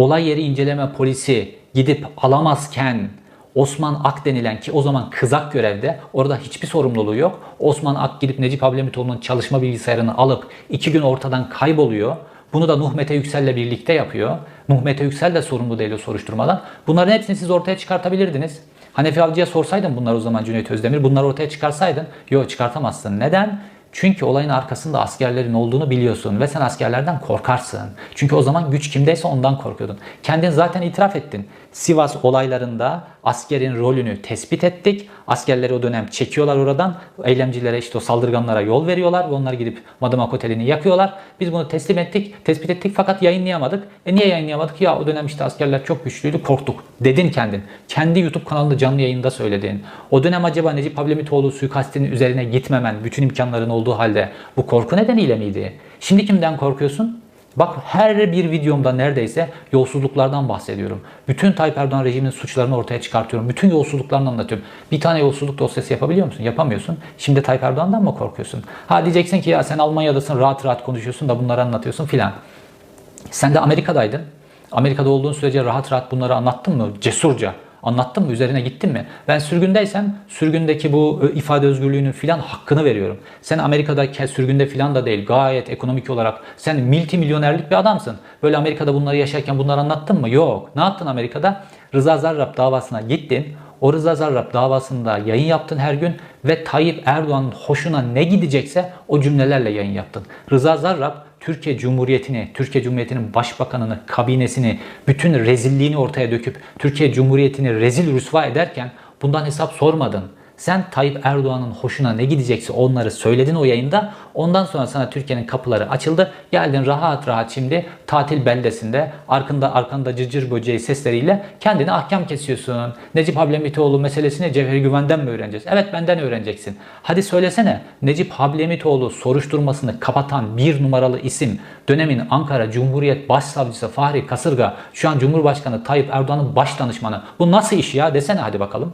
olay yeri inceleme polisi gidip alamazken Osman Ak denilen ki o zaman kızak görevde orada hiçbir sorumluluğu yok. Osman Ak gidip Necip Ablemitoğlu'nun çalışma bilgisayarını alıp iki gün ortadan kayboluyor. Bunu da Nuh Mete Yüksel'le birlikte yapıyor. Nuh Mete Yüksel de sorumlu değil o soruşturmadan. Bunların hepsini siz ortaya çıkartabilirdiniz. Hanefi Avcı'ya sorsaydın bunlar o zaman Cüneyt Özdemir bunları ortaya çıkarsaydın yok çıkartamazsın. Neden? Çünkü olayın arkasında askerlerin olduğunu biliyorsun ve sen askerlerden korkarsın. Çünkü o zaman güç kimdeyse ondan korkuyordun. Kendin zaten itiraf ettin. Sivas olaylarında askerin rolünü tespit ettik. Askerleri o dönem çekiyorlar oradan. Eylemcilere işte o saldırganlara yol veriyorlar ve onlar gidip Madımak Oteli'ni yakıyorlar. Biz bunu teslim ettik, tespit ettik fakat yayınlayamadık. E niye yayınlayamadık? Ya o dönem işte askerler çok güçlüydü, korktuk. Dedin kendin. Kendi YouTube kanalında canlı yayında söyledin. O dönem acaba Necip Ablemitoğlu suikastinin üzerine gitmemen, bütün imkanların olduğu halde bu korku nedeniyle miydi? Şimdi kimden korkuyorsun? Bak her bir videomda neredeyse yolsuzluklardan bahsediyorum. Bütün Tayyip Erdoğan rejiminin suçlarını ortaya çıkartıyorum. Bütün yolsuzluklarını anlatıyorum. Bir tane yolsuzluk dosyası yapabiliyor musun? Yapamıyorsun. Şimdi Tayyip Erdoğan'dan mı korkuyorsun? Ha diyeceksin ki ya sen Almanya'dasın rahat rahat konuşuyorsun da bunları anlatıyorsun filan. Sen de Amerika'daydın. Amerika'da olduğun sürece rahat rahat bunları anlattın mı? Cesurca. Anlattın mı? Üzerine gittin mi? Ben sürgündeysem sürgündeki bu e, ifade özgürlüğünün filan hakkını veriyorum. Sen Amerika'da sürgünde filan da değil. Gayet ekonomik olarak sen multimilyonerlik bir adamsın. Böyle Amerika'da bunları yaşarken bunları anlattın mı? Yok. Ne yaptın Amerika'da? Rıza Zarrab davasına gittin. O Rıza Zarrab davasında yayın yaptın her gün ve Tayyip Erdoğan'ın hoşuna ne gidecekse o cümlelerle yayın yaptın. Rıza Zarrab Türkiye Cumhuriyeti'ni, Türkiye Cumhuriyeti'nin başbakanını, kabinesini, bütün rezilliğini ortaya döküp Türkiye Cumhuriyeti'ni rezil rüsva ederken bundan hesap sormadın. Sen Tayyip Erdoğan'ın hoşuna ne gidecekse onları söyledin o yayında. Ondan sonra sana Türkiye'nin kapıları açıldı. Geldin rahat rahat şimdi tatil beldesinde arkanda arkanda cırcır böceği sesleriyle kendini ahkam kesiyorsun. Necip Hablemitoğlu meselesini Cevheri Güven'den mi öğreneceğiz? Evet benden öğreneceksin. Hadi söylesene Necip Hablemitoğlu soruşturmasını kapatan bir numaralı isim dönemin Ankara Cumhuriyet Başsavcısı Fahri Kasırga şu an Cumhurbaşkanı Tayyip Erdoğan'ın baş danışmanı. Bu nasıl iş ya desene hadi bakalım.